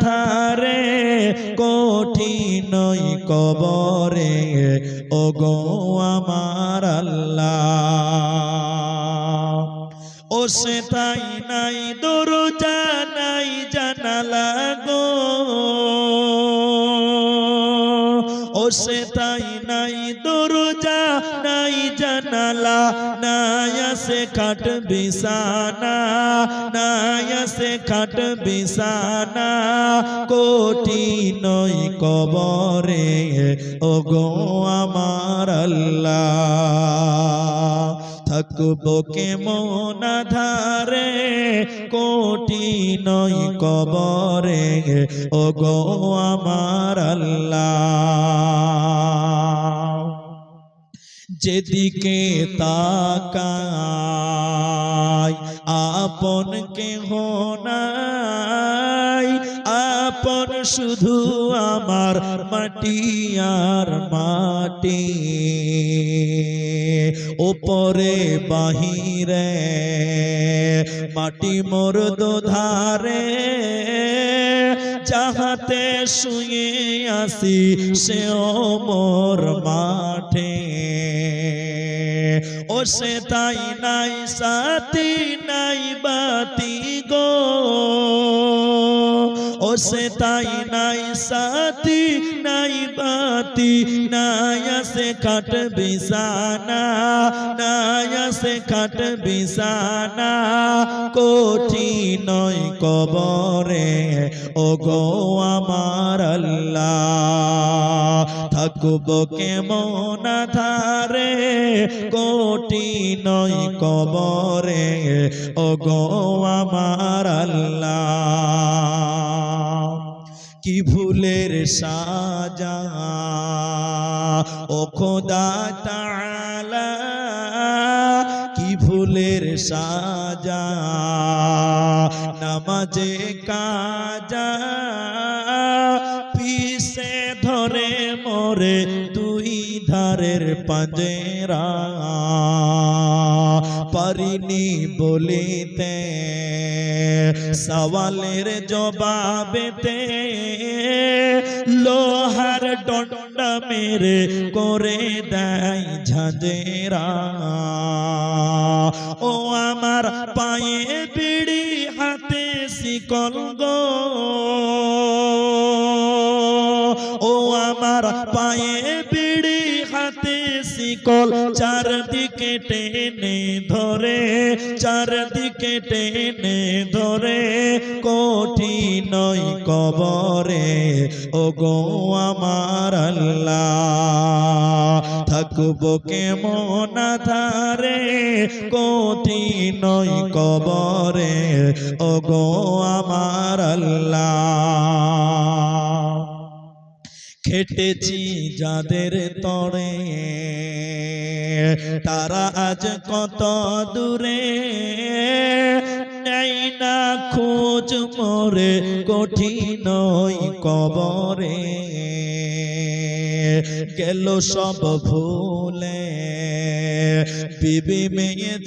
ধারে কঠিনই কবরে। ও গো আমার আল্লাহ। ও সে তাই নাই, দরজা নাই, জানালা গো। ও সে তাই নাই, দরজা নাই জানালা নাই আসে খাট বিছানা নাই আসে খাট বিছানা, কোটি নই কবরে ও গো আমার আল্লাহ। থাকব ধারে কোটি নই কবরে ও গো আমার আল্লাহ। যেদিকে তাকাই, আপন কেহ নাই। আপন শুধু আমার মাটি আর মাটি। ওপরে বাহিরে মাটি মোর ধারে যাহাতে শুয়ে আসি সে মোর মাঠে। ও সে তাই নাই সাথী নাই বাতি গো। সে তাই নাই সাথী, নাই বাতি, নাই আসে খাট বিছানা, নাই আসে খাট বিছানা, কোঠি নয় কবরে। ও গো আমার আল্লাহ, থাকব কেমন ধারে কোটি নয় কবরে। ও গো আমার আল্লাহ কি ভুলের সাজা? ও খোদা তাআলা, কি ভুলের সাজা? নামাজে কাজা পিসে ধরে মোরে দুই ধারের পাঞ্জেরা পারিনি বলিতে সওয়ালের জবাবেতে লোহার ডন্ডা মেরে করে দেয় ঝাঁঝেরা। ও আমার পায়ে বিড়ি হাতে শিকল গো। ও আমার পায়ে হাতে শিকল চারদিকে টেনে ধরে, চারদিকে টেনে ধরে কোঠি নয় কবরে। ও গো আমার আল্লাহ, থাকব কেমন ধারে কোঠি নয় কবরে। ও গো আমার আল্লাহ। খেটেছি যাদের তরে। তারা আজ কত দূরে? নেই না খোঁজ মরে, কঠিন কবরে। গেল সব ভুলে, বিবি মেয়ে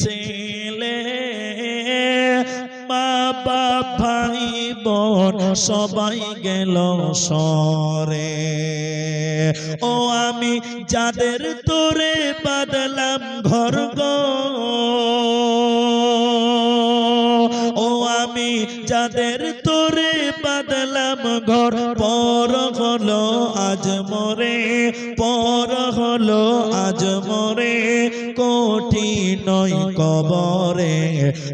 ভাই সবাই গেল সরে। ও আমি যাদের তোরে বাদলাম ঘর ও আমি যাদের তোরে বাদলাম ঘর, পর হলো আজ মরে, পর হলো আজ মরে। নয় কবরে।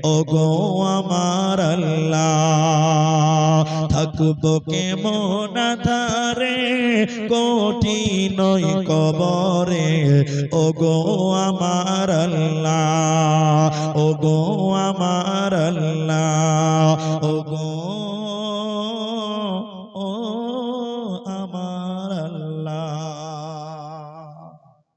ও গো আমার আল্লাহ, থাকব কেমন ধারে কোটি নয় কবরে। ও গো আমার আল্লাহ ও গো আমার আল্লাহ ও গো